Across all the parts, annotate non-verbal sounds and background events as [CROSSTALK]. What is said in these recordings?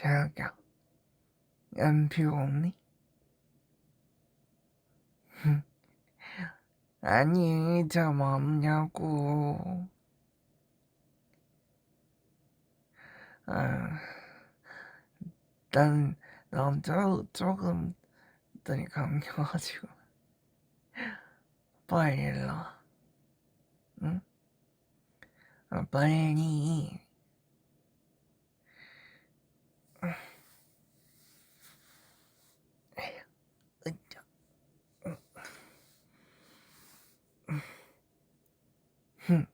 자기야, 안 피웠니? 아니, 잠 없냐고. 아, 난, 난 저, 조금, 더니 감겨가지고. 빨리 일로 와. 응? 아, 빨리. 으쌰. 흠.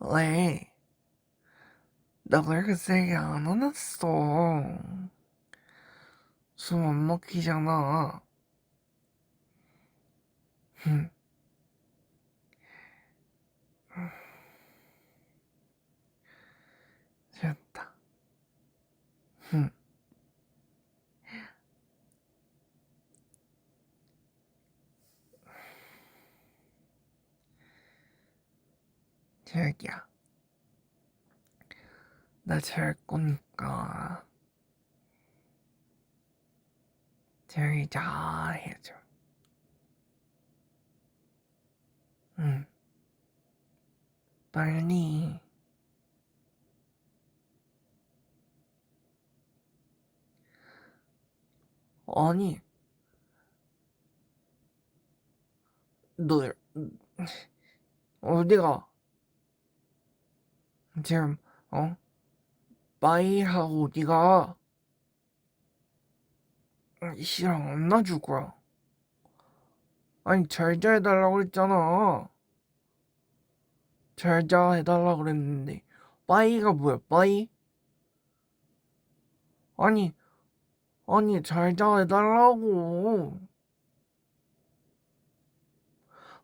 왜? 나왜 이렇게 세게 안 화났어? 숨 안 막히잖아. 흠. 됐다. 흠. 자기야. 나 잘 거니까. 제일 잘 해줘. 응. 빨리. 아니, 너, 어디가? 지금, 어? 빠이하고 어디가? 싫어, 안 놔줄 거야. 아니, 잘자 해달라고 그랬잖아. 잘자 해달라고 그랬는데. 빠이가 뭐야, 빠이? 아니, 아니, 잘자 해달라고.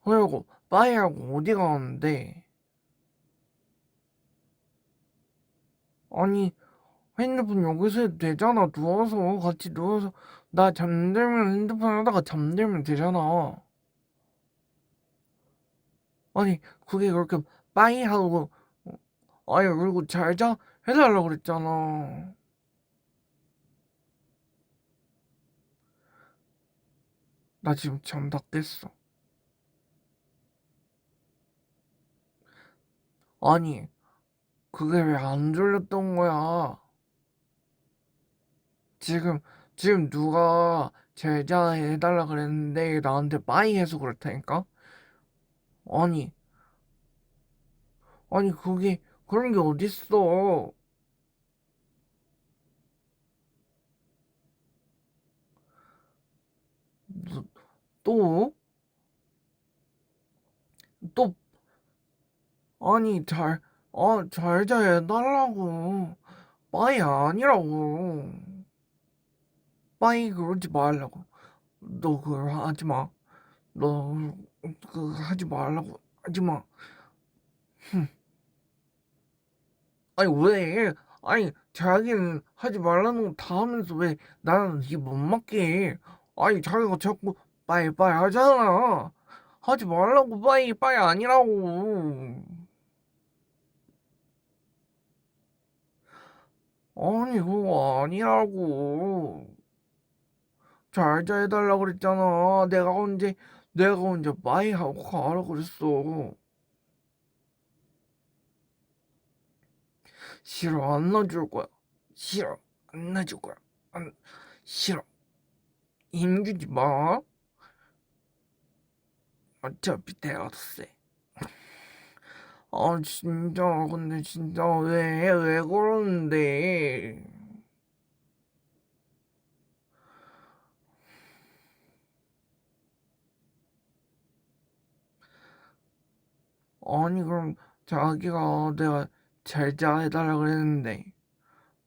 그리고, 빠이하고 어디 가는데? 아니, 핸드폰 여기서 해도 되잖아. 누워서, 같이 누워서. 나 잠들면 핸드폰 하다가 잠들면 되잖아. 아니, 그게 그렇게 빠이 하고, 어, 아니, 그리고 잘자 해달라고 그랬잖아. 나 지금 잠다 깼어. 아니, 그게 왜 안 졸렸던 거야? 지금, 지금 누가 제자 해달라 그랬는데 나한테 빠이 해서 그렇다니까? 아니, 아니, 그게, 그런 게 어딨어. 너- 또? 또, 아니, 잘, 아, 잘자 해달라고. 빠이 아니라고. 빠이 그러지 말라고. 너 그걸 하지 마. 너, 그, 하지 말라고. 하지 마. 흠. 아니, 왜? 아니, 자기는 하지 말라는 거 다 하면서 왜 나는 이게 못 맞게 해? 아니, 자기가 자꾸 빠이 빠이 하잖아. 하지 말라고 빠이 빠이 아니라고. 아니, 그거 아니라고. 잘자 해달라 그랬잖아. 내가 언제, 내가 언제 빠이 하고 가라 그랬어. 싫어, 안 놔줄 거야. 싫어, 안 놔줄 거야. 안, 싫어. 힘주지 마. 어차피 내가 더 세. 아, 진짜, 근데 진짜 왜, 왜 그러는데? 아니, 그럼 자기가 내가 잘자 해달라 그랬는데,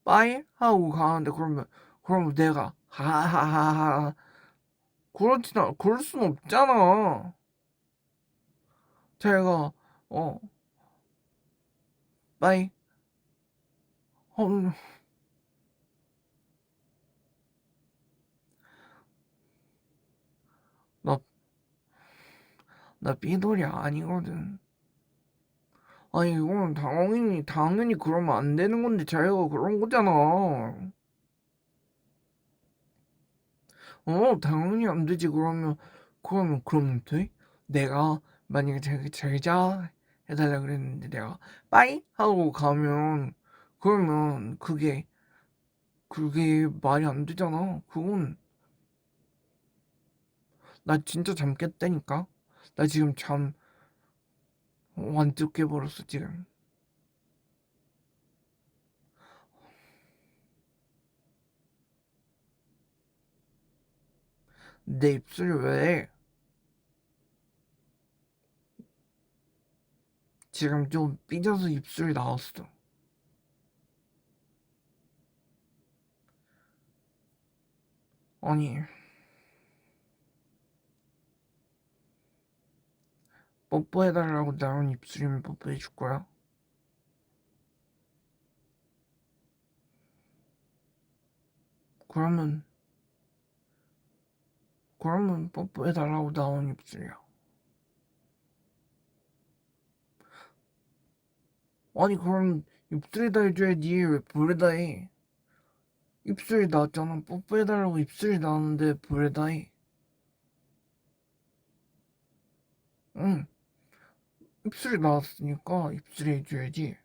빠이? 하고 가는데, 그러면, 그러면 내가, 하하하하. 그렇진 않, 그럴 순 없잖아. 제가, 어, 빠이? 어, 나, 나 삐돌이 아니거든. 아니 이건 당연히 당연히 그러면 안 되는 건데 자기가 그런 거잖아. 어 당연히 안 되지 그러면 그러면 그러면 돼? 내가 만약에 자기 잘자 해달라 그랬는데 내가 빠이 하고 가면 그러면 그게 그게 말이 안 되잖아. 그건 나 진짜 잠 깼다니까. 나 지금 잠 완전 깨버렸어 지금. 내 입술이 왜 지금 좀 삐져서 입술이 나왔어. 아니 뽀뽀해달라고 나온 입술이면 뽀뽀해줄 거야? 그러면 그러면 뽀뽀해달라고 나온 입술이야. 아니 그럼 입술에다 해줘야지 왜 볼에다 해? 입술이 나왔잖아. 뽀뽀해달라고 입술이 나왔는데 볼에다 해. 응. 입술이 나왔으니까 입술에 해줘야지.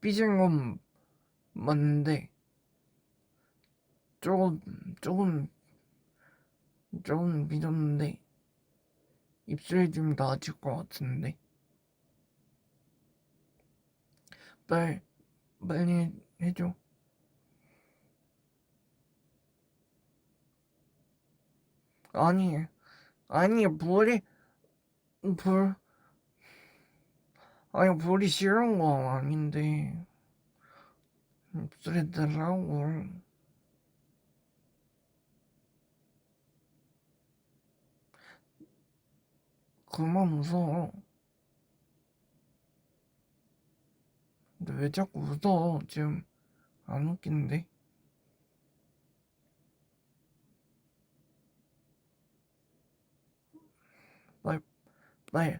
삐진 건 맞는데 조금 조금 조금 삐졌는데. 입술이 좀 나아질 것 같은데. 빨리 빨리 해줘. 아니 아니 볼이 볼. 아니 볼이 싫은 건 아닌데. 입술에 달라고 그만 웃어. 근데 왜 자꾸 웃어? 지금 안 웃긴데? 빨리 빨리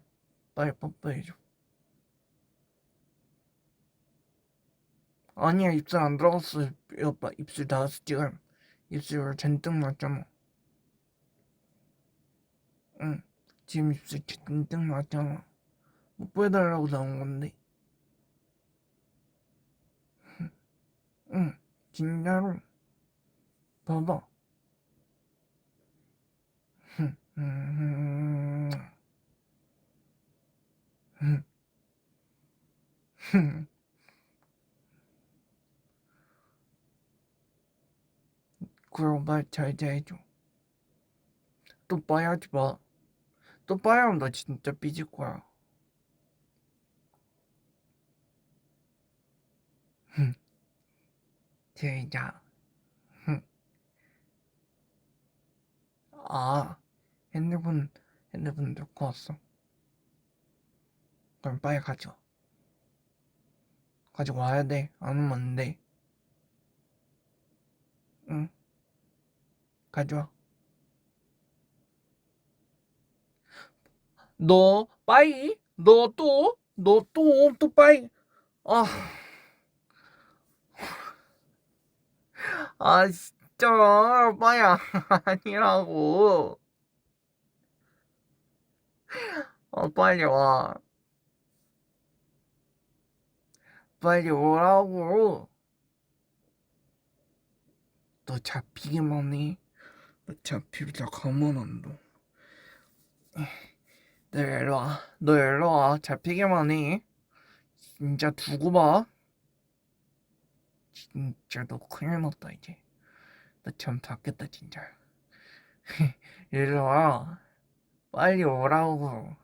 빨리 뽀뽀해줘. 아니야 입술 안 들어갔어. 오빠 입술 닿았어 지금 입술 잔뜩 났잖아 응 지금 입술 잔뜩 났잖아 뽀뽀해달라고 나온 건데 [LAUGHS] 응 진짜로 봐봐. [LAUGHS] 그럼 말잘 해줘. 또 빠야지 마. 또 빠야면 나 진짜 삐질 거야. [LAUGHS] 제자. [LAUGHS] 아, 핸드폰, 핸드폰 놓고 왔어. 그럼 빨리 가져. 가지고 와야 돼. 안 오면 안 돼. 응. 가져와. 너 빠이? 너 또? 너 또? 또 빠이? 아. 아 진짜 빠야 [LAUGHS] 아니라고. 어 빨리 와. 빨리 오라고. 너 잡히기만 해. 너 잡히자 가만 안 둬. 너 일로 와. 너 일로 와. 잡히기만 해. 진짜 두고 봐. 진짜 너 큰일 났다 이제. 너참 닫겠다 진짜. [LAUGHS] 일로 와. 빨리 오라고.